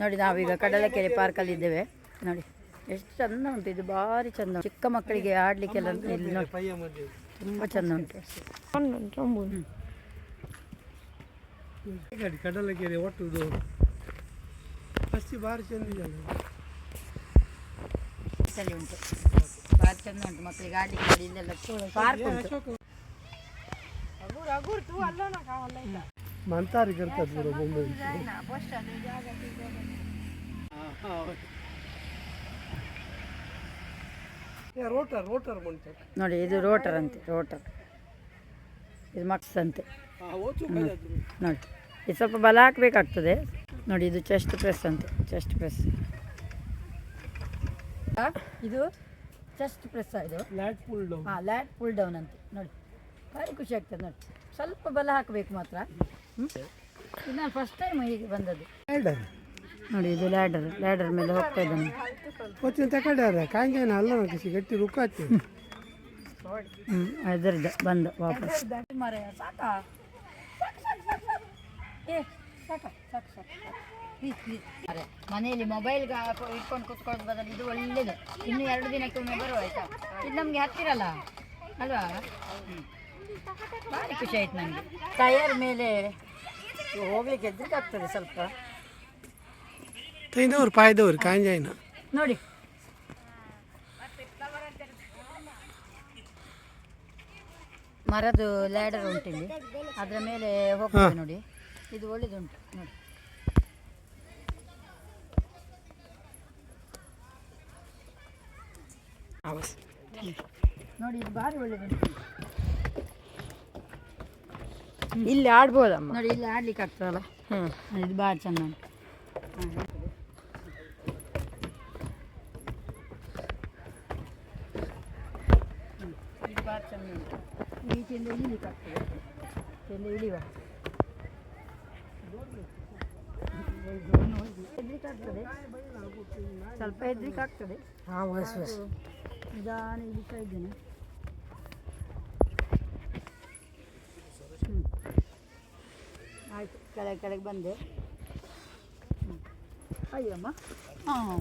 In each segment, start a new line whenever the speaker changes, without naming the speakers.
ನೋಡಿ ನಾವೀಗ ಕಡಲಕೆರೆ ಪಾರ್ಕಲ್ಲಿ ಇದ್ದೇವೆ ನೋಡಿ ಎಷ್ಟು ಚಂದ ಉಂಟು ಇದು ಭಾರಿ ಚಂದ. ಚಿಕ್ಕ ಮಕ್ಕಳಿಗೆ ಆಡಲಿಕ್ಕೆಲ್ಲ ಇಲ್ಲಿ ನೋಡಿ. ತುಂಬ ಚಂದ ಉಂಟು.
ಕಡಲಕೆರೆ ಒಟ್ಟುದು. ಫಸ್ಟ್ ಭಾರಿ ಚಂದ
ಉಂಟು. ಭಾರಿ ಚಂದ ಉಂಟು ಮಕ್ಕಳಿಗೆ ಆಡಲಿಕ್ಕೆ ಇಲ್ಲೆಲ್ಲ. ಪಾರ್ಕ್ ಉಂಟು.
ಬಿಡು ಬೊಂಬೆ ರೋಟರ್ ರೋಟರ್
ನೋಡಿ ಇದು ರೋಟರ್ ಅಂತೆ ರೋಟರ್ ಇದು ಮಕ್ಸ್ ಅಂತೆ. ನೋಡಿ ಇದು ಸ್ವಲ್ಪ ಬಲ ಹಾಕಬೇಕಾಗ್ತದೆ. ನೋಡಿ ಇದು ಚೆಸ್ಟ್ ಪ್ರೆಸ್ ಅಂತೆ ಚೆಸ್ಟ್ ಪ್ರೆಸ್ ಇದು ಚೆಸ್ಟ್ ಪ್ರೆಸ್ ಇದು?
ಲ್ಯಾಟ್ ಫುಲ್ ಡೌನ್
ಹಾಂ ಲ್ಯಾಟ್ ಫುಲ್ ಡೌನ್ ಅಂತೆ. ನೋಡಿ ಭಾರಿ ಖುಷಿ ಆಗ್ತದೆ ನೋಡಿ. ಸ್ವಲ್ಪ ಬಲ ಹಾಕಬೇಕು ಮಾತ್ರ. ಇದು ನಾನು ಫಸ್ಟ್ ಟೈಮ್ ಹೀಗೆ ಬಂದದ್ದು.
ಲ್ಯಾಡರ್
ನೋಡಿ ಇದು ಲ್ಯಾಡರ್ ಲ್ಯಾಡರ್ ಮೇಲೆ ಹೋಗ್ತಾ ಇದ್ದಾನೆ.
ಕೊಚ್ಚಿನ ತಕಡ್ಯಾರ ಕಾಂಗೇನ ಅಲ್ಲ ಕಿಸಿ ಗಟ್ಟಿ ರುಕ್ಕ
ಹ್ಞೂ ಅದರಿಂದ ಬಂದ ವಾಪಸ್. ಮಾರಾಯ ಸಾಕಾ? ಏ ಸಾಕ ಸಾಕು ಸಾಕು ಪ್ಲೀಸ್ ಪ್ಲೀಸ್ ಅರೆ ಮನೆಯಲ್ಲಿ ಮೊಬೈಲ್ಗೆ ಇಟ್ಕೊಂಡು ಕುತ್ಕೊಳ್ಳೋದು ಬದಲು ಇದು ಒಳ್ಳೇದು. ಇನ್ನು ಎರಡು ದಿನಕ್ಕೆ ಒಮ್ಮೆ ಬರುವ ಆಯ್ತಾ ಇದು ನಮಗೆ ಹತ್ತಿರಲ್ಲ? ಅಲ್ವಾ? ಹ್ಮ್. ಭಾರಿ ಖುಷಿ ಆಯ್ತು ನನಗೆ ಟಯರ್ ಮೇಲೆ ಹೋಗ್ಲಿಕ್ಕೆ ಎದ್ರಿಕೆ ಆಗ್ತದೆ ಸ್ವಲ್ಪ.
ತೈದವ್ರು ಪಾಯ್ದವ್ರು ಕಾಂಜಾಯಿನ.
ನೋಡಿ. ಮರದು ಲ್ಯಾಡರ್ ಉಂಟು ಇಲ್ಲಿ ಅದರ ಮೇಲೆ ಹೋಗ್ತದೆ ನೋಡಿ. ಇದು ಒಳ್ಳೇದುಂಟು ನೋಡಿ. ನೋಡಿ ಇದು ಭಾರಿ ಒಳ್ಳೇದುಂಟು.
ಇಲ್ಲಿ ಆಡ್ಬೋದಮ್ಮ.
ನೋಡಿ ಇಲ್ಲಿ ಆಡ್ಲಿಕ್ಕೆ ಆಗ್ತದಲ್ಲ?
ಹ್ಞೂ
ಇದು ಭಾಳ ಚೆಂದ ಭಾರಿ ಚೆಂದ ಉಂಟು. ಈಚೆಯಿಂದ ಇಳಿಲಿಕ್ಕೆ ಆಗ್ತದೆ. ಎಲ್ಲ ಇಳಿವ ಹೆದ್ರಿಕೆ ಆಗ್ತದೆ. ಸ್ವಲ್ಪ ಹೆದ್ರಿಕೆ ಆಗ್ತದೆ.
ಹಾಂ ಬಸ್ ಬಸ್
ನಿಧಾನ ಇಳಿತಾ ಇದ್ದೇನೆ. ಆಯ್ತು ಕೆಳಗೆ ಕೆಳಗೆ ಬಂದೆ. ಅಯ್ಯಮ್ಮ ಹಾಂ.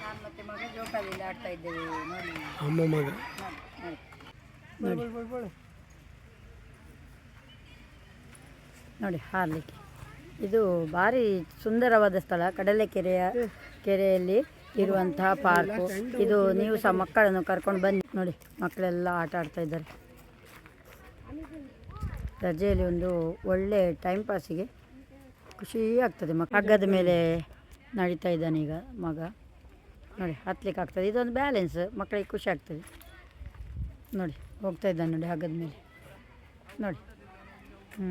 ನಾನು ಮತ್ತೆ ಮಗ. ಜೋಕಾಲಿಯಲ್ಲಿ ಆಡ್ತಾ ಇದ್ದೇವೆ ನೋಡಿ
ಅಮ್ಮ ಮಗ
ನೋಡಿ ನೋಡಿ ಹಾರಲಿಕ್ಕೆ. ಇದು ಭಾರಿ ಸುಂದರವಾದ ಸ್ಥಳ, ಕಡಲೆಕೆರೆಯ ಕೆರೆಯಲ್ಲಿ ಇರುವಂತಹ ಪಾರ್ಕು ಇದು ನೀವು ಸಹ ಮಕ್ಕಳನ್ನು ಕರ್ಕೊಂಡು ಬನ್ನಿ. ನೋಡಿ, ಮಕ್ಕಳೆಲ್ಲ ಆಟ ಆಡ್ತಾ ಇದ್ದಾರೆ. ರಜೆಯಲ್ಲಿ ಒಂದು ಒಳ್ಳೆ ಟೈಮ್ ಪಾಸಿಗೆ ಖುಷಿ ಆಗ್ತದೆ ಮಕ್ಕ ಹಗ್ಗದ ಮೇಲೆ ನಡೀತಾ ಇದ್ದಾನೆ ಈಗ ಮಗ. ನೋಡಿ, ಹತ್ಲಿಕ್ಕೆ ಆಗ್ತದೆ. ಇದೊಂದು ಬ್ಯಾಲೆನ್ಸ್ ಮಕ್ಕಳಿಗೆ ಖುಷಿ ಆಗ್ತದೆ. ನೋಡಿ, ಹೋಗ್ತಾ ಇದ್ದಾನೆ ನೋಡಿ ಹಗ್ಗದ ಮೇಲೆ. ನೋಡಿ ಹ್ಞೂ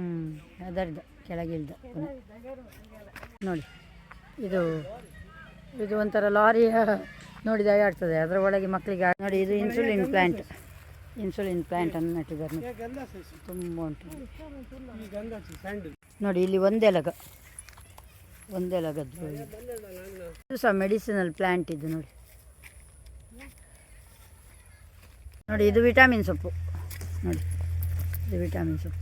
ಅದರಿಂದ ಕೆಳಗಿಳ್ದ. ನೋಡಿ, ಇದು ಇದು ಒಂಥರ ಲಾರಿಯ ಹಾಗೆ ಆಗ್ತದೆ ಅದರ ಒಳಗೆ ಮಕ್ಕಳಿಗೆ ನೋಡಿ, ಇದು ಇನ್ಸುಲಿನ್ ಪ್ಲ್ಯಾಂಟ್ ಇನ್ಸುಲಿನ್ ಪ್ಲ್ಯಾಂಟನ್ನು ನೆಟ್ಟಿದ್ದಾರೆ. ತುಂಬ ಉಂಟು.
ನೋಡಿ, ಇಲ್ಲಿ ಒಂದೇ
ನೋಡಿ ಇಲ್ಲಿ ಒಂದೆಲಗ. ಒಂದೆಲಗದ್ದು ಇದು. ಸಹ ಮೆಡಿಸಿನಲ್ ಪ್ಲ್ಯಾಂಟ್ ಇದು ನೋಡಿ. ನೋಡಿ, ಇದು ವಿಟಾಮಿನ್ ಸೊಪ್ಪು. ನೋಡಿ, ಇದು ವಿಟಾಮಿನ್ ಸೊಪ್ಪು.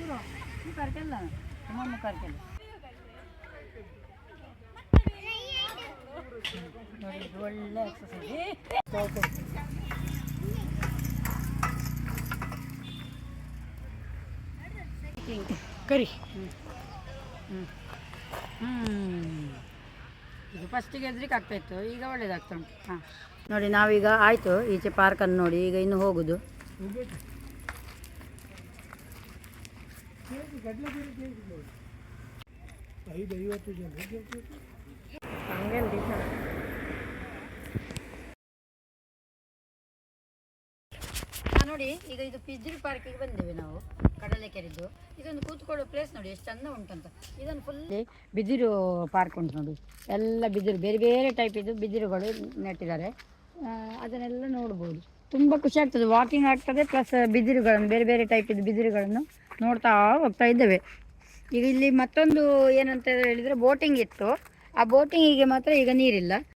ಹಾಂ करकेल ना मम्मी करकेल ನೋಡಿ ಇದು ಒಳ್ಳೆ ಎಕ್ಸಸೈಸ್
ಕರಿ
ಹ್ಞೂ ಇದು ಫಸ್ಟಿಗೆ ಹೆದ್ರಿಕೆ ಆಗ್ತಾ ಇತ್ತು ಈಗ ಒಳ್ಳೇದಾಗ್ತಾ ಉಂಟು ಹಾಂ ನೋಡಿ ನಾವೀಗ ಆಯಿತು ಈಚೆ ಪಾರ್ಕನ್ನು ನೋಡಿ ಈಗ ಇನ್ನು ಹೋಗುದು
ಐದು ಜನ
ನೋಡಿ, ಈಗ ಇದು ಪಿಜ್ರಿ ಪಾರ್ಕಿಗೆ ಬಂದೇವೆ ನಾವು, ಕಡಲೆಕೆರೆದು. ಇದೊಂದು ಕೂತ್ಕೊಳ್ಳೋ ಪ್ಲೇಸ್ ನೋಡಿ, ಎಷ್ಟು ಚಂದ ಉಂಟಂತ ಇದೊಂದು ಫುಲ್ ಬಿದಿರು ಪಾರ್ಕ್ ಉಂಟು ನೋಡಿ. ಎಲ್ಲ ಬಿದಿರು ಬೇರೆ ಬೇರೆ ಟೈಪ್ ಇದು ಬಿದಿರುಗಳು ನೆಟ್ಟಿದ್ದಾರೆ. ಅದನ್ನೆಲ್ಲ ನೋಡ್ಬೋದು. ತುಂಬ ಖುಷಿ ಆಗ್ತದೆ ವಾಕಿಂಗ್ ಆಗ್ತದೆ ಪ್ಲಸ್ ಬಿದಿರುಗಳನ್ನು ಬೇರೆ ಬೇರೆ ಟೈಪ್ ಇದು ಬಿದಿರುಗಳನ್ನು ನೋಡ್ತಾ ಹೋಗ್ತಾ ಇದ್ದೇವೆ. ಈಗ ಇಲ್ಲಿ ಮತ್ತೊಂದು ಏನಂತ ಹೇಳಿದರೆ ಬೋಟಿಂಗ್ ಇತ್ತು. ಆ ಬೋಟಿಂಗಿಗೆ ಮಾತ್ರ ಈಗ ನೀರಿಲ್ಲ.